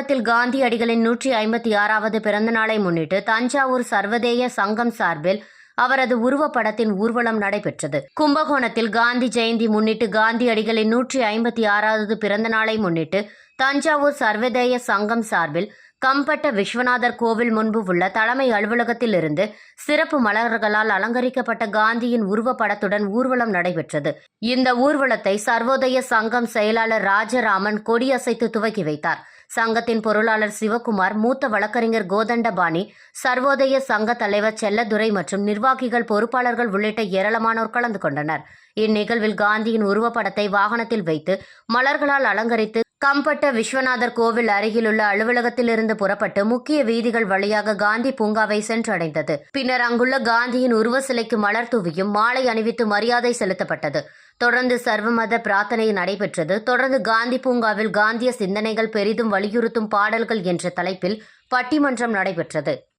கும்பகோணத்தில் காந்தியடிகளின் நூற்றி ஐம்பத்தி ஆறாவது பிறந்தநாளை முன்னிட்டு தஞ்சாவூர் சர்வதேய சங்கம் சார்பில் அவரது உருவப்படத்தின் ஊர்வலம் நடைபெற்றது. கும்பகோணத்தில் காந்தி ஜெயந்தி முன்னிட்டு காந்தியடிகளின் நூற்றி ஐம்பத்தி ஆறாவது பிறந்தநாளை முன்னிட்டு தஞ்சாவூர் சர்வதேய சங்கம் சார்பில் கம்பட்ட விஸ்வநாதர் கோவில் முன்பு உள்ள தலைமை அலுவலகத்திலிருந்து சிறப்பு மலர்களால் அலங்கரிக்கப்பட்ட காந்தியின் உருவப்படத்துடன் ஊர்வலம் நடைபெற்றது. இந்த ஊர்வலத்தை சர்வோதய சங்கம் செயலாளர் ராஜராமன் கொடியசைத்து துவக்கி வைத்தார். சங்கத்தின் பொருளாளர் சிவகுமார் மூத்த வழக்கறிஞர் கோதண்டபாணி சர்வோதய சங்க தலைவர் செல்லதுரை மற்றும் நிர்வாகிகள் பொறுப்பாளர்கள் உள்ளிட்ட ஏராளமானோர் கலந்து கொண்டனர். இந்நிகழ்வில் காந்தியின் உருவப்படத்தை வாகனத்தில் வைத்து மலர்களால் அலங்கரித்து கம்பட்ட விஸ்வநாதர் கோவில் அருகிலுள்ள அலுவலகத்திலிருந்து புறப்பட்டு முக்கிய வீதிகள் வழியாக காந்தி பூங்காவை சென்றடைந்தது. பின்னர் அங்குள்ள காந்தியின் உருவ சிலைக்கு மலர் தூவியும் மாலை அணிவித்து மரியாதை செலுத்தப்பட்டது. தொடர்ந்து சர்வமத பிரார்த்தனை நடைபெற்றது. தொடர்ந்து காந்தி பூங்காவில் காந்திய சிந்தனைகள் பெரிதும் வலியுறுத்தும் பாடல்கள் என்ற தலைப்பில் பட்டிமன்றம் நடைபெற்றது.